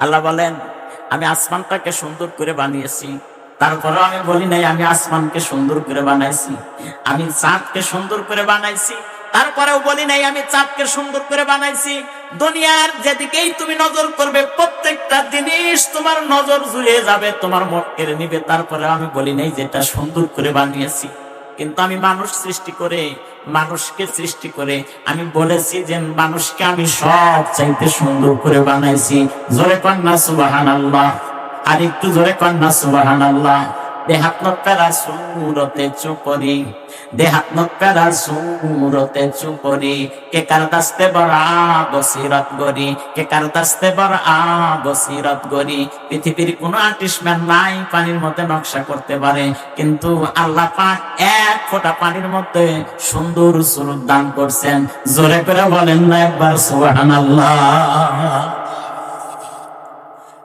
আল্লাহ বলেন আমি আসমানটাকে সুন্দর করে বানিয়েছি। তারপরেও আমি বলি নাই আমি আসমানকে সুন্দর করে বানাইছি। আমি চাঁদকে সুন্দর করে বানাইছি। তারপরেও বলি নাই, আমি চাঁদকে সুন্দর করে বানাইছি। দুনিয়ার যেদিকেই তুমি নজর করবে, প্রত্যেকটা জিনিস তোমার নজর জুড়ে যাবে, তোমার মন কেড়ে নিবে। তারপরে আমি বলি নাই যেটা সুন্দর করে বানিয়েছি। কিন্তু আমি মানুষ সৃষ্টি করে, মানুষকে সৃষ্টি করে, আমি বলেছি যে মানুষকে আমি সব চাইতে সুন্দর করে বানাইছি। জোরে কন্যা সুবাহান আল্লাহ আর একটু জোরে কন্যা সুবাহান আল্লাহ সুরতে চুপরি সুরতে চুপরি কে কার দাস্তে গরি কে কার দাস্তে গরি পৃথিবীর আর্টিস্টম্যান নাই, পানির মধ্যে নকশা করতে পারে। কিন্তু আল্লাহ পাক এক ফোঁটা পানির মধ্যে সুন্দর সুরত দান করছেন। জোরে করে বলেন না একবার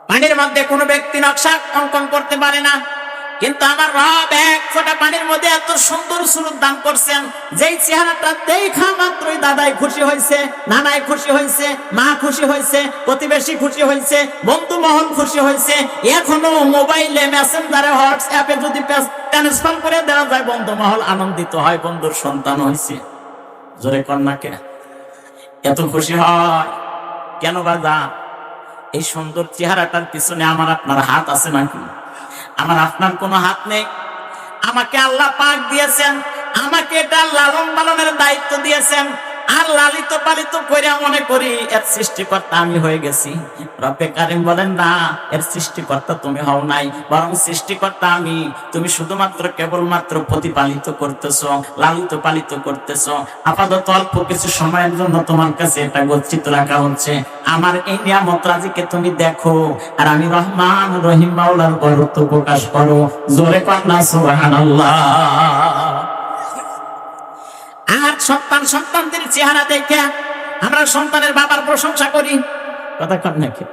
পানির মধ্যে কোনো ব্যক্তি নকশা অঙ্কন করতে পারে না। কিন্তু আমার রব এক ফোঁটা পানির মধ্যে এত সুন্দর সুরত দান করছেন, যেই চেহারাটা দেখা মাত্রই দাদাই খুশি হয়েছে, নানাই খুশি হয়েছে, মা খুশি হয়েছে, প্রতিবেশী খুশি হয়েছে, বন্ধু মহল খুশি হয়েছে। এখনও মোবাইলে, মেসেঞ্জারে, হোয়াটসঅ্যাপে যদি ট্রান্সফার করে দেওয়া যায়, বন্ধু মহল আনন্দিত হয়, বন্ধুর সন্তান হয়েছে। জোরে কন্যাকে, এত খুশি হয়, কেন বাজা এই সুন্দর চেহারাটার পিছনে আমার আপনার হাত আছে নাকি? আমার আপনার কোনো হাত নেই। আমাকে আল্লাহ পাক দিয়েছেন, আমাকে এটা লালন পালনের দায়িত্ব দিয়েছেন। আর লালিত পালিত করে মনে করি, এর সৃষ্টিকর্তা আমি হয়ে গেছি। রব্বে কারিম বলেন, না, এর সৃষ্টিকর্তা তুমি হও নাই। বরং সৃষ্টিকর্তা আমি। তুমি শুধুমাত্র কেবলমাত্র প্রতিপালিত করতেছ, লালিত পালিত করতেছ। আপাতত অল্প কিছু সময়ের জন্য তোমার কাছে এটা গচ্ছিত রাখা হচ্ছে। আমার এই নিয়ামত রাজিকে তুমি দেখো, আর আমি রহমান রহিম মাওলার বরত্ব প্রকাশ করো। জোরে কন্যা সুবহানাল্লাহ। আর সন্তান সন্তানদের চেহারা দেখে আমরা সন্তানের বাবার প্রশংসা করি। কথা নাকি?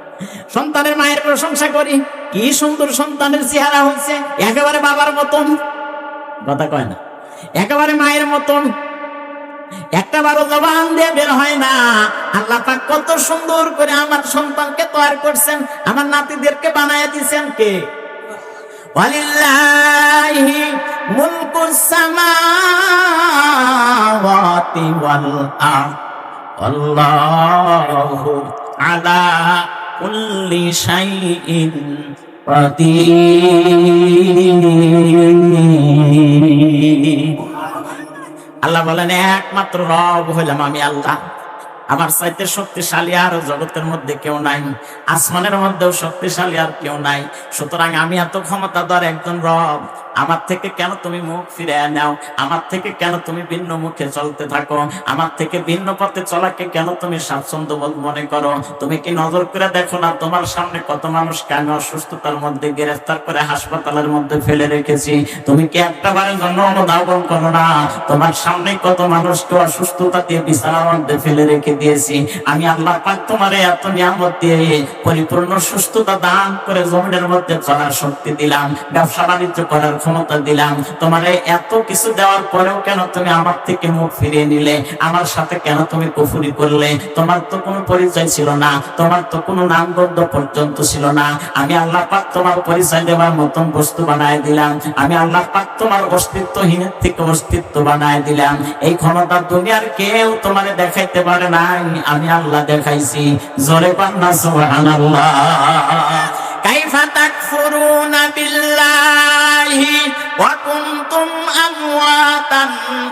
সন্তানের মায়ের প্রশংসা করি। কি সুন্দর সন্তানের চেহারা হয়েছে, একেবারে বাবার মতন। কথা কয় না, একেবারে মায়ের মতন। একটা বারো জবান দিয়ে বের হয় না। আল্লাহ পাক কত সুন্দর করে আমার সন্তানকে তৈরি করছেন, আমার নাতিদেরকে বানায় দিছেন কে? ولله ملك السماوات والأرض والله على كل شيء قدير আল্লাহ বলেন একমাত্র রব হইলাম আমি আল্লাহ আমার চাইতে শক্তিশালী আর জগতের মধ্যে কেউ নাই, আসমানের মধ্যেও শক্তিশালী আর কেউ নাই। সুতরাং আমি এত ক্ষমতাধর একজন রব আমার থেকে কেন তুমি মুখ ফিরে নাও? আমার থেকে কেন তুমি ভিন্ন মুখে চলতে থাকো? আমার থেকে ভিন্ন পথে চলাকে কেন তুমি স্বাচ্ছন্দ্য বোধ মনে করো? তুমি কি নজর করে দেখো না তোমার সামনে কত মানুষকে আমি অসুস্থতার মধ্যে গ্রেফতার করে হাসপাতালের মধ্যে ফেলে রেখেছি? তুমি কি একটা বারের জন্য অনুধাবন করো না? তোমার সামনে কত মানুষকে অসুস্থতা দিয়ে বিছানার মধ্যে ফেলে রেখে দিয়েছি? আমি আল্লাহ পাক তোমারে এত নিয়ামত দিয়ে পরিপূর্ণ সুস্থতা দান করে জমিনের মধ্যে চলার শক্তি দিলাম। ব্যবসা বাণিজ্য করার ক্ষমতা দিলাম, তোমারে এত কিছু দেওয়ার পরেও কেন তুমি আমার থেকে মুখ ফিরিয়ে নিলে? আমার সাথে কেন তুমি কুফুরি করলে? তোমার তো কোনো পরিচয় ছিল না, তোমার তো কোনো নামগন্ধ পর্যন্ত ছিল না। আমি আল্লাহ পাক তোমার পরিচয় দেওয়ার মতন বস্তু বানায় দিলাম। আমি আল্লাহ পাক তোমার অস্তিত্বহীনের থেকে অস্তিত্ব বানায় দিলাম। এই ক্ষমতা দুনিয়ার কেউ তোমার দেখাইতে পারে নাই। আমি আল্লাহ দেখাইছি। জোরে পান্না সুবহানাল্লাহ। كيف تكفرون بالله وكنتم أمواتا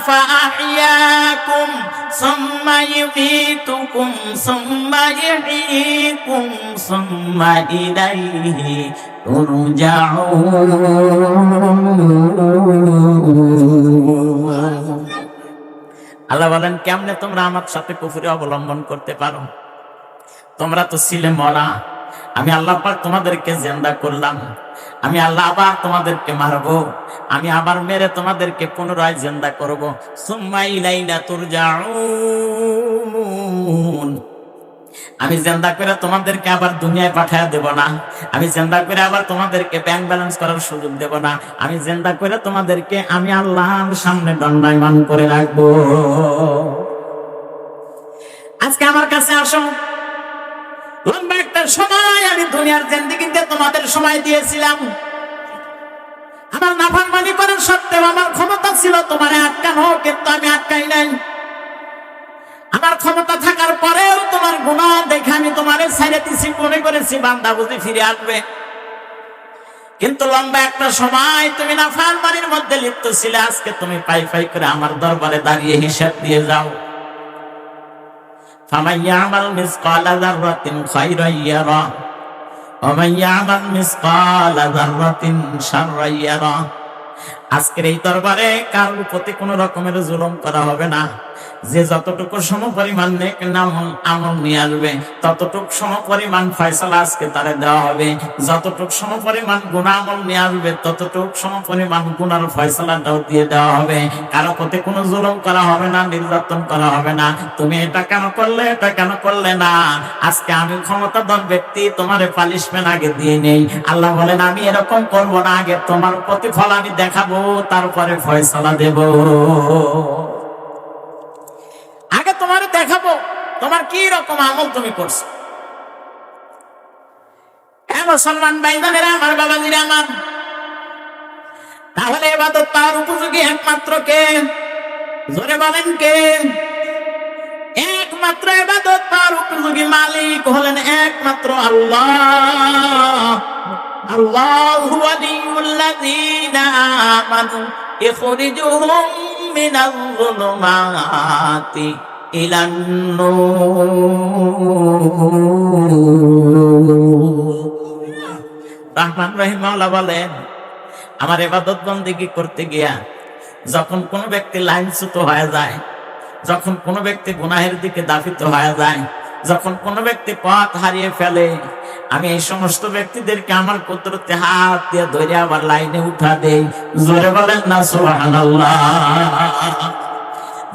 فأحياكم ثم يميتكم ثم يحييكم ثم إليه ترجعون আল্লাহ বলেন কেমনে তোমরা আমার সাথে কুফুরি অবলম্বন করতে পারো তোমরা তো ছিলে মরা আমি আল্লাহ পাক তোমাদেরকে জেন্দা করলাম। আমি আল্লাহ আবার তোমাদেরকে মারবো। আমি আবার মেরে তোমাদেরকে পুনরায় জেন্দা করব। সুম্মা ইলাইনা তুরজাউন। আমি জেন্দা করে তোমাদেরকে আবার দুনিয়ায় পাঠায় দেব না। আমি জেন্দা করে আবার তোমাদেরকে ব্যাংক ব্যালেন্স করার সুযোগ দেব না। আমি জেন্দা করে তোমাদেরকে আমি আল্লাহর সামনে দণ্ডায়মান করে রাখব। আজকে আমার কাছে আসো। লম্বা একটা সময় আমি দুনিয়ার জেন্দিগিতে তোমাদের সময় দিয়েছিলাম। আমার নাফারমানি করার সত্ত্বেও আমার ক্ষমতা ছিল তোমার আটকানো, কিন্তু আমি আটকাই নাই। আমার ক্ষমতা থাকার পরেও তোমার গুণা দেখে আমি তোমারে ছেড়ে দিছি, মনে করেছি বান্দা বুঝি ফিরে আসবে। কিন্তু লম্বা একটা সময় তুমি না ফারমানির মধ্যে লিপ্ত ছিলে, আজকে তুমি পাই পাই করে আমার দরবারে দাঁড়িয়ে হিসাব দিয়ে যাও। فمن يعمل مثقال ذرة خيرا يره ومن يعمل مثقال ذرة شرا يره আজকের এই দরবারে কারোর প্রতি কোনো রকমের জুলুম করা হবে না যে যতটুকু সম পরিমাণ নেক নাম আমল নিয়ে আসবে, ততটুক সম পরিমাণ ফয়সালা আজকে তারে দেওয়া হবে। যতটুক সম পরিমাণ গুণা আমল নিয়ে আসবে, ততটুক সম পরিমাণ গুণার ফয়সালাটাও দিয়ে দেওয়া হবে। কারও প্রতি কোনো জুলুম করা হবে না, নির্যাতন করা হবে না। তুমি এটা কেন করলে, এটা কেন করলে না? আজকে আমি ক্ষমতাধর ব্যক্তি, তোমারে পালিশমেন্ট আগে দিয়ে নেই। আল্লাহ বলেন, আমি এরকম করব না, আগে তোমার প্রতিফল আমি দেখাবো, তারপরে ফয়সালা দেব আগে তোমার দেখাবো তোমার কি রকম আমল তুমি করছ? হ্যাঁ মুসলমান ভাইজানেরা, আমার বাবাজিরা, আমার। তাহলে এবাদত তার উপযোগী একমাত্র কে? জোরে বলেন কে? একমাত্র এবাদত তার উপযোগী মালিক হলেন একমাত্র আল্লাহ। আল্লাহ ওয়ালিউল্লাযীনা আমানু ইখরিজুহুম মিনাল যুলুমাতি। রহমান রহিম বলেন, আমার এবাদত বন্দিগি করতে গিয়া যখন কোন ব্যক্তি লাইনচ্যুত হয়ে যায়, যখন কোন ব্যক্তি গুনাহের দিকে দাফিত হয়ে যায়, যখন কোন ব্যক্তি পথ হারিয়ে ফেলে, আমি এই সমস্ত ব্যক্তিদেরকে আমার কুদরতে হাত দিয়ে ধরে আবার লাইনে উঠা দেই। জোরে বলেন না, সুবহানাল্লাহ।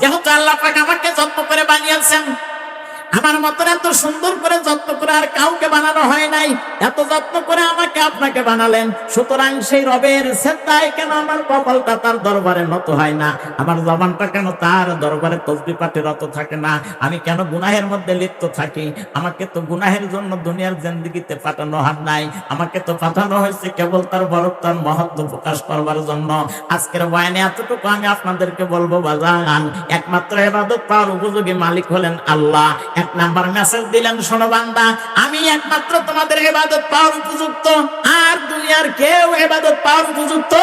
যেহেতু আল্লাহ পাক আমাকে জন্ম করে বানিয়েছেন। আমার মতন এত সুন্দর করে যত্ন করে আর কাউকে বানানো হয় নাই। এত যত্ন করে আমাকে আপনাকে বানালেন। সুতরাং সেই রবের শ্রদ্ধায় কেন আমার কপালটা তার দরবারে নত হয় না? আমার জবানটা কেন তার দরবারে তসবি পাঠে রত থাকে না? আমি কেন গুনাহের মধ্যে লিপ্ত থাকি? আমাকে তো গুনাহের জন্য দুনিয়ার জিন্দিগিতে পাঠানো হয় নাই। আমাকে তো পাঠানো হয়েছে কেবল তার বরত্তার মহত্ব প্রকাশ করবার জন্য। আজকের বয়ানে এতটুকু আমি আপনাদেরকে বলব, বাজান, একমাত্র এবাদত পাওয়ার উপযোগী মালিক হলেন আল্লাহ। এক নাম্বার মেসেজ দিলেন, শোনো বান্দা, আমি একমাত্র তোমাদের এবাদত পাওয়ার উপযুক্ত, আর দুনিয়ার কেউ এবাদত পাওয়ার উপযুক্ত,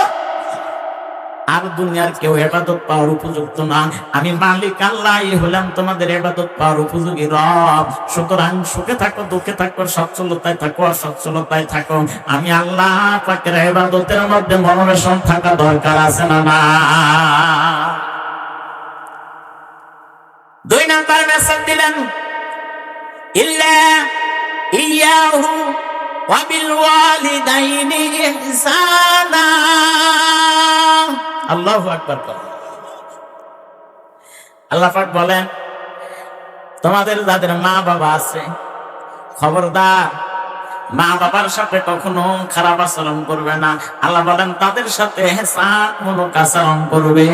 আর দুনিয়ার কেউ এবাদত পাওয়ার উপযুক্ত না। আমি মালিক আল্লাহ হলাম তোমাদের এবাদত পাওয়ার উপযোগী রব। সুতরাং সুখে থাকো, দুঃখে থাকো, সচ্ছলতায় থাকো, অসচ্ছলতায় থাকো। আমি আল্লাহ পাকের এবাদতের মধ্যে মনোবেশন থাকা দরকার আছে না না? দুই নাম্বার মেসেজ দিলেন ইয়াহু ওয়াবিল ওয়ালিদাইনি ইহসানা আল্লাহু আকবার আল্লাহ পাক বলেন, তোমাদের যাদের মা বাবা আছে, খবরদার মা বাবার সাথে কখনো খারাপ আচরণ করবে না। আল্লাহ বলেন, তাদের সাথে হেসান মূলক আচরণ করবে।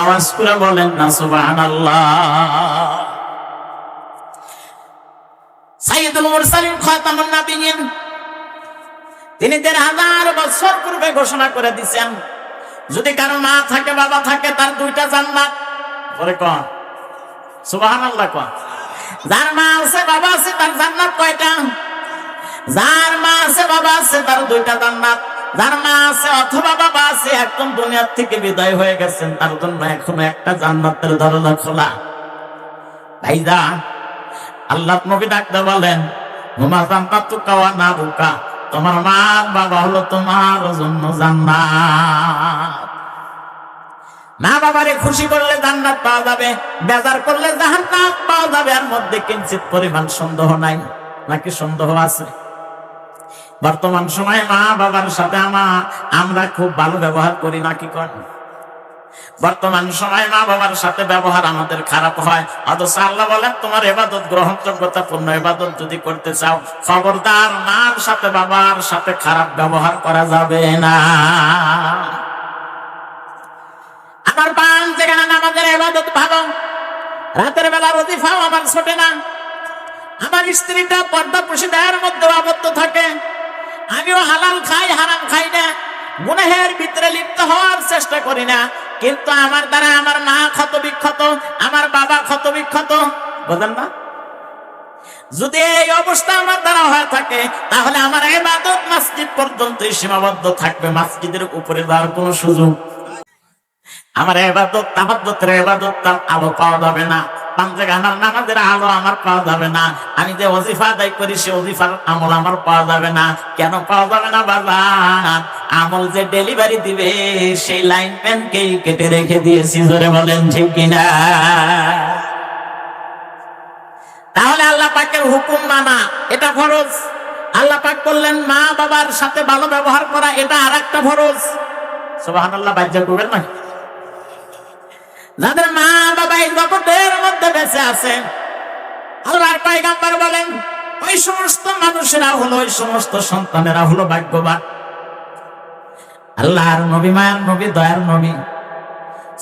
আওয়াজ করে বলেন না সুবাহ আল্লাহ সাইয়দুল মুরসালিন খাতামুন নাবিয়িন। তিনি দেড় হাজার বছর পূর্বে ঘোষণা করে দিয়েছেন যদি কারও মা থাকে, বাবা থাকে, তার দুইটা জান্নাত। পরে কন। সুবহানাল্লাহ কন। যার মা আছে, বাবা আছে, তার জান্নাত কয়টা? যার মা আছে, বাবা আছে, তার দুইটা জান্নাত। যার মা আছে, অথবা বাবা আছে, একদম দুনিয়ার থেকে বিদায় হয়ে গেছেন, তার জন্য এখনও একটা জান্নাতের দরজা খোলা। ভাইদা আল্লাহ নবী ডাকতে বলেন হুমা জান্নাত তুকাওয়া না বুকা? তোমার মা বাবা হলো তোমার জন্য জান্নাত। মা বাবারে খুশি করলে জান্নাত পাওয়া যাবে, বেজার করলে জাহান্নাত পাওয়া যাবে আর মধ্যে কিঞ্চিত পরিমাণ সন্দেহ নাই। নাকি সন্দেহ আছে? বর্তমান সময়ে মা বাবার সাথে আমা আমরা খুব ভালো ব্যবহার করি নাকি কর বর্তমান সময় মা বাবার সাথে ব্যবহার আমাদের খারাপ হয়। অথচ আল্লাহ বলেন, তোমার এবাদত গ্রহণযোগ্যতা, পূর্ণ এবাদত যদি করতে চাও, খবরদার মার সাথে বাবার সাথে খারাপ ব্যবহার করা যাবে না। আমার পান যেখানে নামাজের এবাদত ভালো, রাতের বেলা রতিফাও আমার ছোটে না। আমার স্ত্রীটা পর্দা প্রসিদার মধ্যে আবদ্ধ থাকে। আমিও হালাল খাই, হারাম খাই না। গুনাহের ভিতরে লিপ্ত হওয়ার চেষ্টা করি না। কিন্তু আমার দ্বারা আমার মা ক্ষত বিক্ষত, আমার বাবা ক্ষত বিক্ষত। বোঝেন না? যদি এই অবস্থা আমার দ্বারা হয়ে থাকে, তাহলে আমার এবাদত মসজিদ পর্যন্ত সীমাবদ্ধ থাকবে। মসজিদের উপরে যাওয়ার কোনো সুযোগ? আমার এবাদত তাহাদ্দতের এবাদত তার আলো পাওয়া যাবে না। আলো আমার পাওয়া যাবে না। আমি যে অজিফা করি, সে অজিফার আমল আমার পাওয়া যাবে না। কেন পাওয়া যাবে না আমল যে ডেলিভারি দিবে, সেই লাইন কেটে রেখে দিয়েছি বলেন ঠিক কিনা? তাহলে আল্লাহ পাকের হুকুম মানা, এটা ফরজ। আল্লাহ পাক বললেন মা বাবার সাথে ভালো ব্যবহার করা, এটা আর একটা ফরজ। সোহান আল্লাহ বাজ্যা করবেন না? যাদের মা বাবা এই জগতের মধ্যে বেঁচে আছে, আল্লাহর পাইগাম্বার বলেন, ওই সমস্ত মানুষেরা হলো, ওই সমস্ত সন্তানেরা হলো ভাগ্যবান। আল্লাহর নবী, মায়ার নবী, দয়ার নবী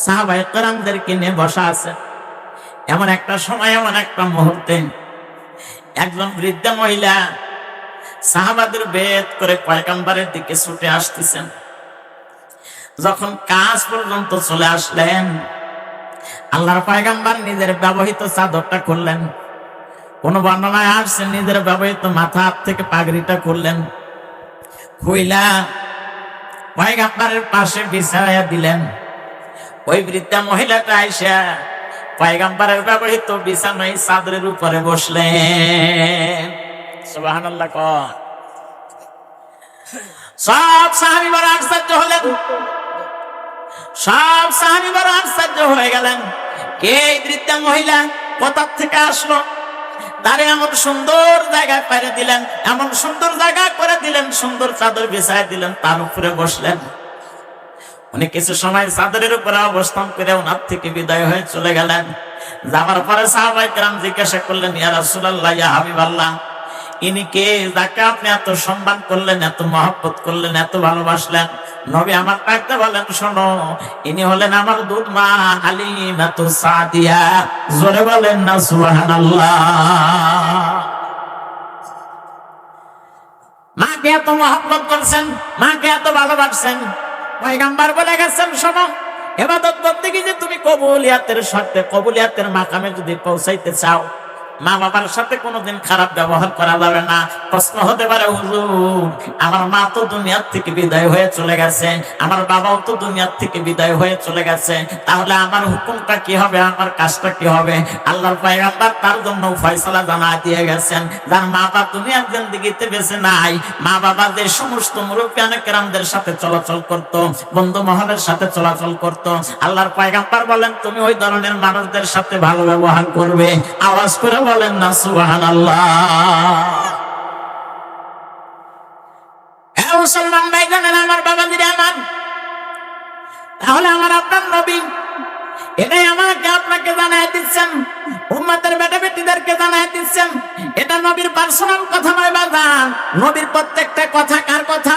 সাহাবাই কেরামদেরকে নিয়ে বসা আছে। এমন একটা সময়, এমন একটা মুহূর্তে একজন বৃদ্ধা মহিলা সাহাবাদের বেদ করে পয়গাম্বারের দিকে ছুটে আসতেছেন। যখন কাজ পর্যন্ত চলে আসলেন আল্লাহর পায়গাম্বার নিজের ব্যবহৃত চাদরটা করলেন কোন বর্ণনায় আসছে নিজের ব্যবহৃত মাথা হাত থেকে পাগড়িটা করলেন খুইলা পায়গাম্বারের পাশে বিছায়া দিলেন। ওই বৃদ্ধা মহিলাটা আইসা পয়গাম্বারের ব্যবহৃত বিছানায় চাদরের উপরে বসলেন। সুবহানাল্লাহ কর। সব সাহাবিবার আশ্চর্য হলেন। সব সাহাবিবার আশ্চর্য হয়ে গেলেন। কে বৃদ্ধা মহিলা? কোথা থেকে আসলো? তারে এমন সুন্দর জায়গায় পাইরে দিলেন, এমন সুন্দর জায়গা করে দিলেন, সুন্দর চাদর বিছায় দিলেন, তার উপরে বসলেন। উনি কিছু সময় চাদরের উপরে অবস্থান করে ওনার থেকে বিদায় হয়ে চলে গেলেন। যাবার পরে সাহাবাই কেরাম জিজ্ঞাসা করলেন, ইয়া রাসূলুল্লাহ, ইয়া হাবিবাল্লাহ। ইনি কে? যাকে আপনি এত সম্মান করলেন, এত মহব্বত করলেন, এত ভালোবাসলেন, নবী আমার ডাকতে বলেন, শোনো, ইনি হলেন আমার দুধ মা সাদিয়া। জোরে বলেন না মাকে এত মহব্বত করছেন, মাকে এত ভালোবাসছেন। পয়গাম্বার বলে গেছেন, শোনো, এবাদত বন্দেগী যে তুমি কবুলিয়াতের শর্তে, কবুলিয়াতের মাকামে যদি পৌঁছাইতে চাও মা বাবার সাথে কোনোদিন খারাপ ব্যবহার করা যাবে না। প্রশ্ন হতে পারে, হুজুর, আমার মা তো দুনিয়ার থেকে বিদায় হয়ে চলে গেছে। আমার বাবাও তো দুনিয়ার থেকে বিদায় হয়ে চলে গেছে। তাহলে আমার হুকুমটা কি হবে? আমার কাজটা কি হবে? আল্লাহর পায়গাম্বার তার জন্য ফয়সালা জানা দিয়ে গেছেন। যার মা বাবা দুনিয়ার জিন্দিগিতে বেঁচে নাই মা বাবা যে সমস্ত মুরব্বিয়ান কেরামদের সাথে চলাচল করত, বন্ধু মহলের সাথে চলাচল করত। আল্লাহর পায়গাম্বার বলেন, তুমি ওই ধরনের মানুষদের সাথে ভালো ব্যবহার করবে। আওয়াজ করে বলেন না সুবাহান মুসলমান ভাই জানেন আমার বাবা দিদি আমার। তাহলে আমার আপনার নবী, এটাই আমাকে আপনাকে জানাই দিচ্ছেন বেটা বেটিদেরকে জানাই দিচ্ছেন। এটা নবীর পার্সোনাল কথা নয় বাজান নবীর প্রত্যেকটা কথা কার কথা?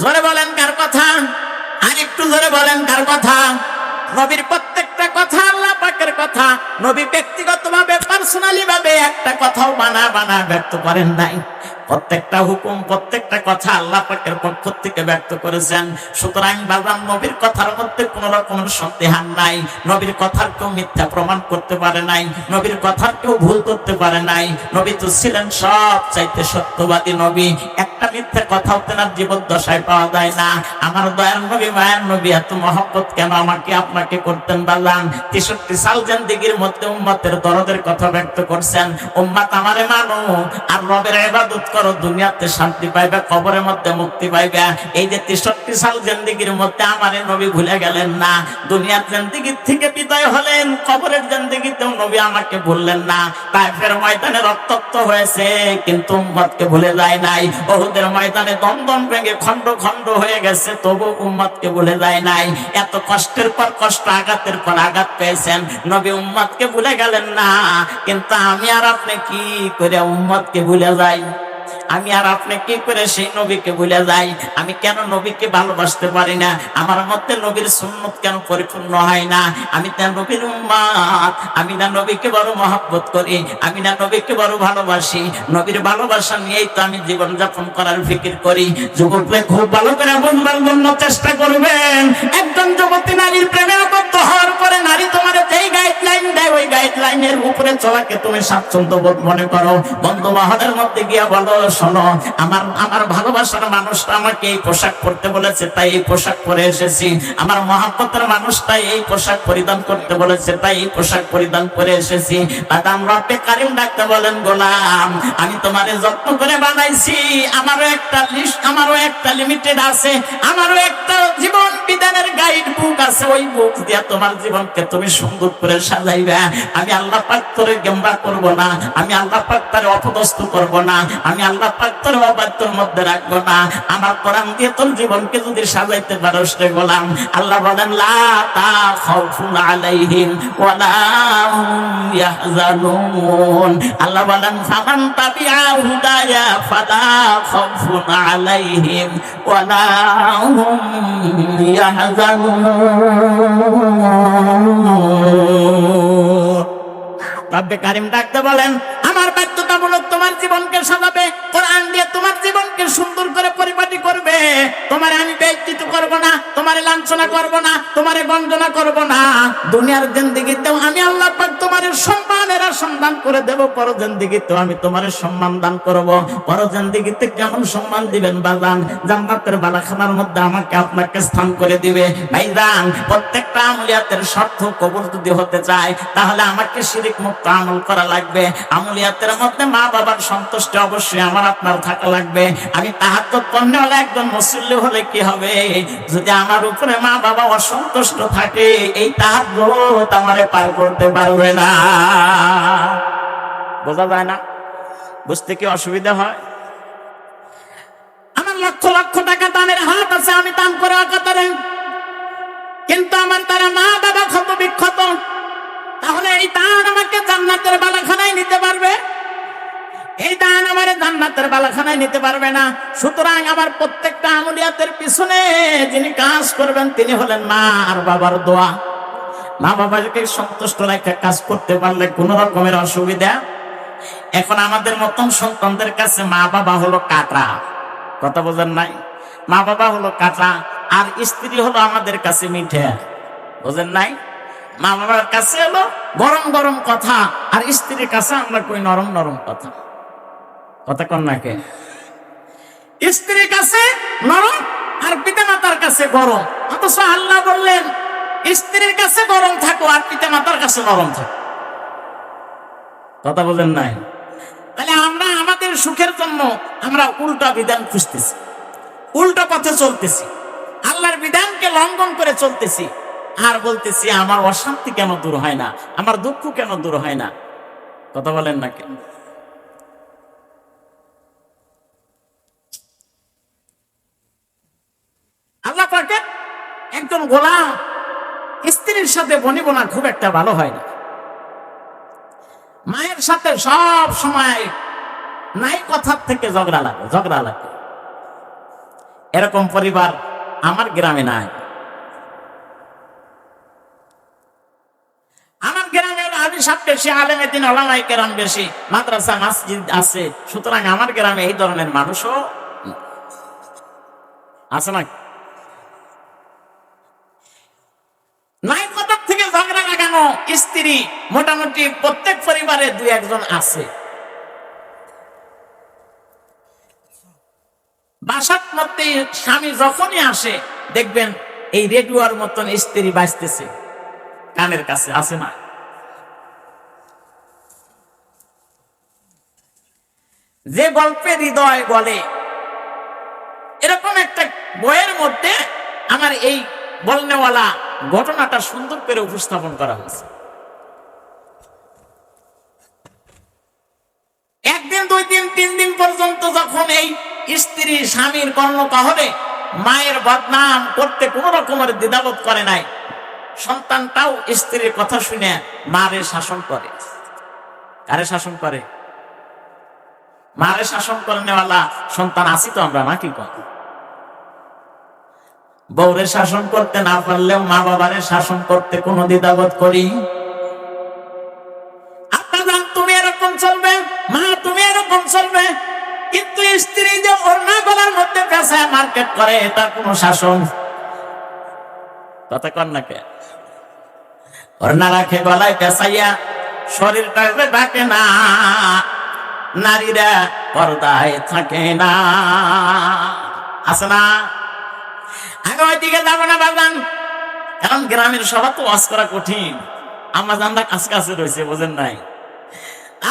জোরে বলেন কার কথা? আর একটু জোরে বলেন কার কথা? নবীর প্রত্যেকটা কথা আল্লাহ পাকের কথা। নবী ব্যক্তিগতভাবে পার্সোনালি ভাবে একটা কথাও বানা বানা ব্যক্ত করেন নাই। প্রত্যেকটা হুকুম, প্রত্যেকটা কথা আল্লাহ পাকের পক্ষ থেকে ব্যক্ত করেছেন। সুতরাং বাবা নবীর কথার মধ্যে কোন রকম সন্দেহান নাই। নবীর কথার কেউ মিথ্যা প্রমাণ করতে পারে নাই। নবীর কথার কেউ ভুল করতে পারে নাই। নবী তো ছিলেন সব চাইতে সত্যবাদী নবী। একটা মিথ্যা কথাও তেনার জীবদ্দশায় পাওয়া যায় না। আমার দয়ার নবী, মায়ের নবী, এত মহব্বত কেন আমাকে, আপনাকে করতেন বাজান তেষট্টি সাল জিন্দিগির মধ্যে উম্মতের দরদের কথা ব্যক্ত করছেন। উম্মাত আমারে মানো, আর রবের ইবাদত করো, দুনিয়াতে শান্তি পাইবে, কবরের মধ্যে মুক্তি পাইবে। এই যে তেষট্টি সাল জিন্দিগির মধ্যে আমারে নবী ভুলে গেলেন না। দুনিয়ার জিন্দিগির থেকে বিদায় হলেন, কবরের জিন্দিগিতেও নবী আমাকে ভুললেন না। তাই ফের ময়দানে রক্তাক্ত হয়েছে, কিন্তু উম্মতকে ভুলে যায় নাই। বহুত অহদের ময়দানে দন্দন ভেঙে খন্ড খণ্ড হয়ে গেছে, তবু উম্মতকে ভুলে যায় নাই। এত কষ্টের পর কষ্ট, আঘাতের পর আঘাত পেয়েছেন। নবী উম্মতকে ভুলে গেলেন না, কিন্তু আমি আর আপনি কি করে উম্মতকে ভুলে যাই? আমি আর আপনি কি করে সেই নবীকে ভুলে যাই? আমি কেন নবীকে ভালোবাসতে পারি না? আমার মধ্যে নবীর সুন্নত কেন পরিপূর্ণ হয় না? আমি তার নবীর উম্মাদ, আমি না নবীকে বড় মহব্বত করি, আমি না নবীকে বড় ভালোবাসি। নবীর ভালোবাসা নিয়েই তো আমি জীবন যাপন করার ফিকির করি। যুবকরা খুব ভালো করে বুঝবার জন্য চেষ্টা করবেন। একজন যুবতী নারীর প্রেমে আবদ্ধ হওয়ার পরে নারী তোমার যেই গাইডলাইন দেয় ওই গাইডলাইনের উপরে চলাকে তুমি স্বাচ্ছন্দ্য বোধ মনে করো। বন্ধু মহলের মধ্যে গিয়া বলো, শোনো, আমার আমার ভালোবাসার মানুষটা আমাকে এই পোশাক পরতে বলেছে, তাই এই পোশাক পরে এসেছি। আমার মহাব্বতের মানুষটা এই পোশাক পরিধান করতে বলেছে, তাই এই পোশাক পরিধান করে এসেছি। বাদাম রব্বে কারিম ডাকতে বলেন, গোলাম, আমি তোমারে যত্ন করে বানাইছি। আমারও একটা লিস্ট আমারও একটা লিমিটেড আছে। আমারও একটা জীবন বিধানের গাইড বুক আছে। ওই বুক দিয়া তোমার জীবনকে তুমি সুন্দর করে সাজাইবে। আমি আল্লাহ পাক তোরে গেম্বা করব না, আমি আল্লাহ পাক তারে অপদস্থ করব না, আমি আল্লাহ পাক তোর অবাধ্যর মধ্যে রাখব না। আমার কোরআন দিয়ে তোর জীবনকে যদি সাজাইতে পারোস রে গোলাম, আল্লাহ বলেন, লা তা খাউফুন আলাইহিম ওয়ালা হুম ইয়াহজানুন। আল্লাহ বলেন, ফামান তাবিআ হুদায়া ফালা খাউফুন আলাইহিম ওয়ালা হুম ইয়াহজানুন। রব্বে কারিম ডাকতে বলেন আমার বাধ্যতামূলক তোমার জীবনকে সাজাবে। কোরআন জীবনকে সুন্দর করে পরিপাটি করবে। তোমার আমি ব্যক্তিত্ব করব না, তোমার লাঞ্ছনা করব না, তোমার গঞ্জনা করব না। দুনিয়ার জিন্দিগিতেও আমি আল্লাহ পাক তোমার সম্মানের সন্ধান করে দেব, পর জিন্দিগিতেও আমি তোমার সম্মান দান করব। পর জিন্দিগিতে কেমন সম্মান দিবেন বাজান? জান্নাতের বালাখানার মধ্যে আমাকে আপনাকে স্থান করে দিবে। ভাইজান, প্রত্যেকটা আমলিয়াতের স্বার্থ কবুল যদি হতে চায়, তাহলে আমাকে শিরিক মুক্ত আমল করা লাগবে। আমলিয়াতের মধ্যে মা বাবার সন্তুষ্টি অবশ্যই আমার আপনার থাকা লাগবে। আমি তাহার পণ্য হলে একজন মুসল্লি হলে কি হবে? যদি আমার উপরে মা বাবা অসন্তুষ্ট থাকে, এই তাহার রোধ আমারে পার করতে পারবে না। বোঝা যায় না? বুঝতে কি অসুবিধা হয়? আমার লক্ষ লক্ষ টাকা দানের হাত আছে, আমি দান করে আকাতারে কিন্তু আমার তারা মা বাবা ক্ষত বিক্ষত তাহলে এই দান আমাকে জান্নাতের বালাখানায় নিতে পারবে? এই দান আমার জান্নাতের বালাখানায় নিতে পারবে না। সুতরাং আমার প্রত্যেকটা আমলিয়াতের পিছনে যিনি কাজ করবেন, তিনি হলেন মা আর বাবার দোয়া। মা বাবাকে সন্তুষ্ট রেখে কাজ করতে পারলে কোন রকমের অসুবিধা। এখন আমাদের মতন সন্তানদের কাছে মা বাবা হলো কাটা। কথা বোঝেন নাই? মা বাবা হলো কাটা, আর স্ত্রী হলো আমাদের কাছে মিঠে। বোঝেন নাই? মা বাবার কাছে হলো গরম গরম কথা, আর স্ত্রীর কাছে আমরা কই নরম নরম কথা। কথা কন নাকে স্ত্রীর কাছে নরম আর পিতা মাতার কাছে গরম। অথচ আল্লাহ বললেন, স্ত্রীর কাছে গরম থাকো আর পিতা মাতার কাছে নরম থাকো। কথা বলেন নাই? তাহলে আমরা আমাদের সুখের জন্য আমরা উল্টা বিধান খুঁজতেছি, উল্টা পথে চলতেছি। আল্লাহর বিধানকে লঙ্ঘন করে চলতেছি। আর বলতেছি, আমার অশান্তি কেন দূর হয় না? আমার দুঃখ কেন দূর হয় না? কথা বলেন না কেন আল্লাহ পাকে একজন গোলাম, স্ত্রীর সাথে বনিবনা খুব একটা ভালো হয় না। মায়ের সাথে সব সময় নাই কথার থেকে ঝগড়া লাগে ঝগড়া লাগে। এরকম পরিবার আমার গ্রামে নাই। আমার গ্রামে আমি বেশি আলেমে দিন ওলামাই কেরাম বেশি, মাদ্রাসা, মসজিদ আছে, সুতরাং আমার গ্রামে এই ধরনের মানুষও আছে না? নাই থেকে ঝগড়া লাগানো স্ত্রী মোটামুটি প্রত্যেক পরিবারে দুই একজন আছে। বাসার মধ্যে স্বামী যখনই আসে, দেখবেন এই রেডিওর মতন স্ত্রী বাঁচতেছে। কানের কাছে আছে না? যে গল্পে হৃদয় বলে, এরকম একটা বইয়ের মধ্যে আমার এই বলনেওয়ালা ঘটনাটা সুন্দর করে উপস্থাপন করা হয়েছে। একদিন দুই দিন তিন দিন পর্যন্ত যখন এই স্ত্রী, স্বামীর কর্ণ কাহরে মায়ের বদনাম করতে কোন রকমের দ্বিধাবোধ করে নাই, সন্তানটাও স্ত্রীর কথা শুনে মারে শাসন করে। কারে শাসন করে? মারে শাসন করে নেওয়ালা সন্তান আছি তো আমরা নাকি কথা বউরে শাসন করতে না পারলেও মা বাবারে শাসন করতে কোনো দ্বিধাবোধ করি। তুমি এরকম চলবে, মা তুমি এরকম চলবে, কিন্তু স্ত্রী যে ওড়না গলার মধ্যে পেশায় মার্কেট করে এটা কোনো শাসন। কথা কর না কে? ওড়না রাখে গলায় পেশাইয়া শরীরটা ডাকে না, নারীরা পর্দায় থাকে না। আছে না? আমি ওইদিকে যাব না বাগান কারণ গ্রামের সবার তো ওয়াজ করা কঠিন। আমার জানটা কাছে কাছে রয়েছে বোঝেন নাই।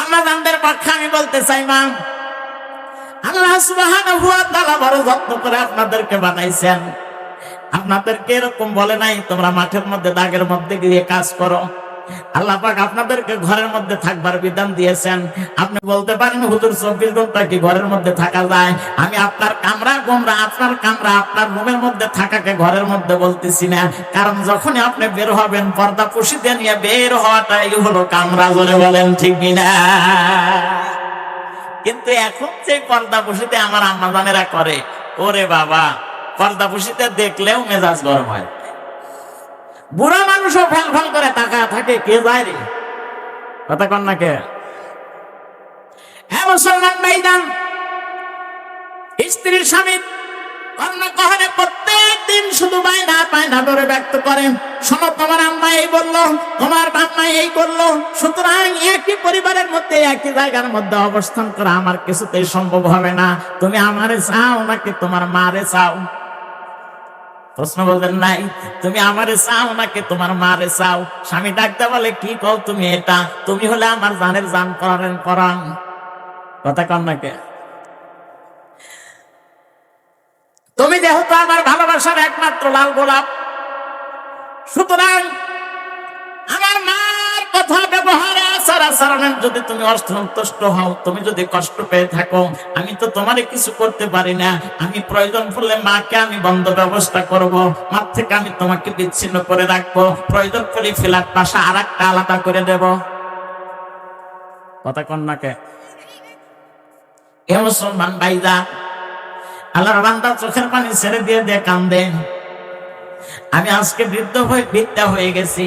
আমার জানদের পক্ষে আমি বলতে চাই, মা, আল্লাহ সুবহানাহু ওয়া তাআলা বড় যত্ন করে আপনাদেরকে বানাইছেন। আপনাদেরকে এরকম বলে নাই, তোমরা মাঠের মধ্যে, দাগের মধ্যে গিয়ে কাজ করো। আল্লাহ পাক আপনাদেরকে ঘরের মধ্যে থাকবার বিধান দিয়েছেন। আপনি বলতে পারেন, হুজুর কি ঘরের মধ্যে থাকা যায়? আমি আপনার কামরা গোমরা, আপনার কামরা, আপনার রুমের মধ্যে থাকাকে ঘরের মধ্যে বলতেছি না। কারণ যখনই আপনি বের হবেন, পর্দা পুষিতে নিয়ে বের হওয়াটাই হলো কামরা বলে বলেন, ঠিক কিনা? কিন্তু এখন যে পর্দা পুষিতে আমার আম্মাজানেরা করে, ওরে বাবা, পর্দা পুষিতে দেখলেও মেজাজ গরম হয়। বুড়া মানুষও ফেল ফেল করে টাকা থাকে, কে যায় রে? কথা কন না কে? হ্যাঁ মুসলমান ভাইজান, স্ত্রীর স্বামী কর্ণ কহনে প্রত্যেক দিন শুধু বাইনা পায়না ধরে ব্যক্ত করেন। শোনো, তোমার আম্মা এই বলল, তোমার আম্মা এই করল সুতরাং একই পরিবারের মধ্যে একই জায়গার মধ্যে অবস্থান করা আমার কিছুতেই সম্ভব হবে না। তুমি আমারে চাও নাকি তোমার মারে চাও? প্রশ্ন বলবেন নাই, তুমি আমারে চাও নাকি তোমার মারে চাও? স্বামী ডাকতে বলে, কি কও তুমি এটা? তুমি হলে আমার জানের জান করেন করান। কথা কন নাকি তুমি যেহেতু আমার ভালোবাসার একমাত্র লাল গোলাপ, সুতরাং আমার মার কথা ব্যবহারে আচরণের যদি তুমি অসন্তুষ্ট হও, তুমি যদি কষ্ট পেয়ে থাকো, আমি তো তোমারে কিছু করতে পারি না। আমি প্রয়োজন পড়লে মাকে আমি বন্ধ ব্যবস্থা করব, মার থেকে আমি তোমাকে বিচ্ছিন্ন করে রাখব। প্রয়োজন পড়লে ফ্ল্যাট পাশা আর একটা আলাদা করে দেব। কথা কন্যাকে এ মুসলমান ভাইদা আল্লাহর বান্দা চোখের পানি ছেড়ে দিয়ে দিয়ে কান্দে। আমি আজকে বৃদ্ধ হয়ে, বৃদ্ধা হয়ে গেছি।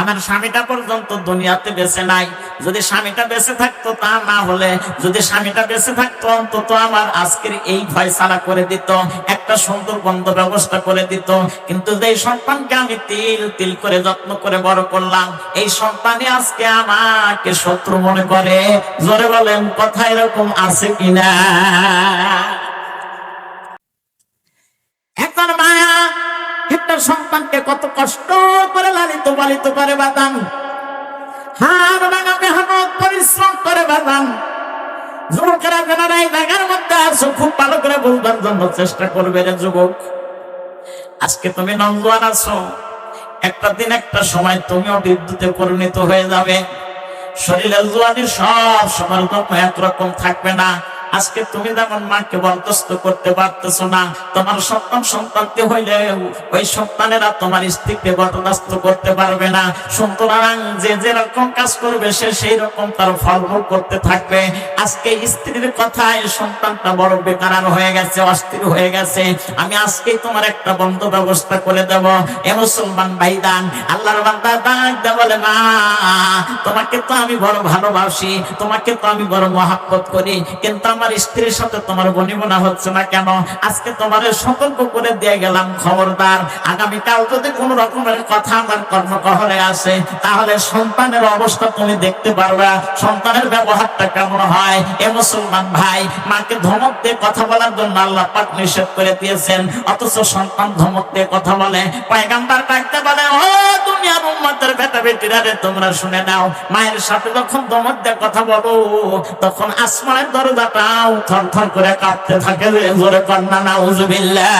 আমার স্বামীটা পর্যন্ত দুনিয়াতে বেঁচে নাই। যদি স্বামীটা বেঁচে থাকতো তা না হলে, যদি স্বামীটা বেঁচে থাকতো, অন্তত আমার আজকের এই ফয়সালা করে দিত, একটা সুন্দর বন্ধ ব্যবস্থা করে দিত। কিন্তু যে সন্তানকে আমি তিল তিল করে যত্ন করে বড় করলাম, এই সন্তানই আজকে আমাকে শত্রু মনে করে। জোরে বলেন, কথা এরকম আছে কিনা এখন মায়া একটা সন্তানকে কত কষ্ট করে লালিত পালিত করে বাদাম হার ভাঙা মেহনত পরিশ্রম করে বাদাম যুবকেরা এই জায়গার মধ্যে খুব ভালো করে বলবার জন্য চেষ্টা করবে রে যুবক। আজকে তুমি নন্দুয়ান আছো, একটা দিন একটা সময় তুমিও বিদ্যুতে পরিণত হয়ে যাবে। শরীরের জোয়ানির সব সময় একরকম থাকবে না। আজকে তুমি যেমন মাকে বরদস্ত করতে পারতেছো না, তোমার সন্তান সন্তানকে হইলে ওই সন্তানেরা তোমার স্ত্রীকে বরদাস্ত করতে পারবে না। সুতরাং যে যেরকম কাজ করবে, সে সেই রকম তার ফল ভোগ করতে থাকবে। আজকে স্ত্রীর কথায় সন্তানটা বড় বেকার হয়ে গেছে, অস্থির হয়ে গেছে। আমি আজকেই তোমার একটা বন্ধ ব্যবস্থা করে দেব। এ মুসলমান ভাইদান আল্লাহর বান্দা ডাক দে বলে, মা, তোমাকে তো আমি বড় ভালোবাসি, তোমাকে তো আমি বড় মহাব্বত করি, কিন্তু আমার স্ত্রীর সাথে তোমার বনিবনা হচ্ছে না কেন? আজকে তোমার সতর্ক করে দিয়ে গেলাম, খবরদার। আগামীকাল যদি কোন রকমের কথা আমার কর্মকহরে আসে, তাহলে সন্তানের অবস্থা তুমি দেখতে পারবা। সন্তানের ব্যবহারটা কেমন হয়? এ মুসলমান ভাই, মাকে ধমক দিয়ে কথা বলার জন্য আল্লাহ পাক নিষেধ করে দিয়েছেন। অথচ সন্তান ধমক দিয়ে কথা বলে। পয়গাম্বার ডাকতে বলে, ও দুনিয়ার উম্মতের বেটা বেটিরা রে, তোমরা শুনে নাও। মায়ের সাথে যখন ধমক দিয়ে কথা বলো, তখন আসমানের দরজাটাও থর থর করে কাঁপতে থাকে জোরে কন্যা নাউজুবিল্লাহ।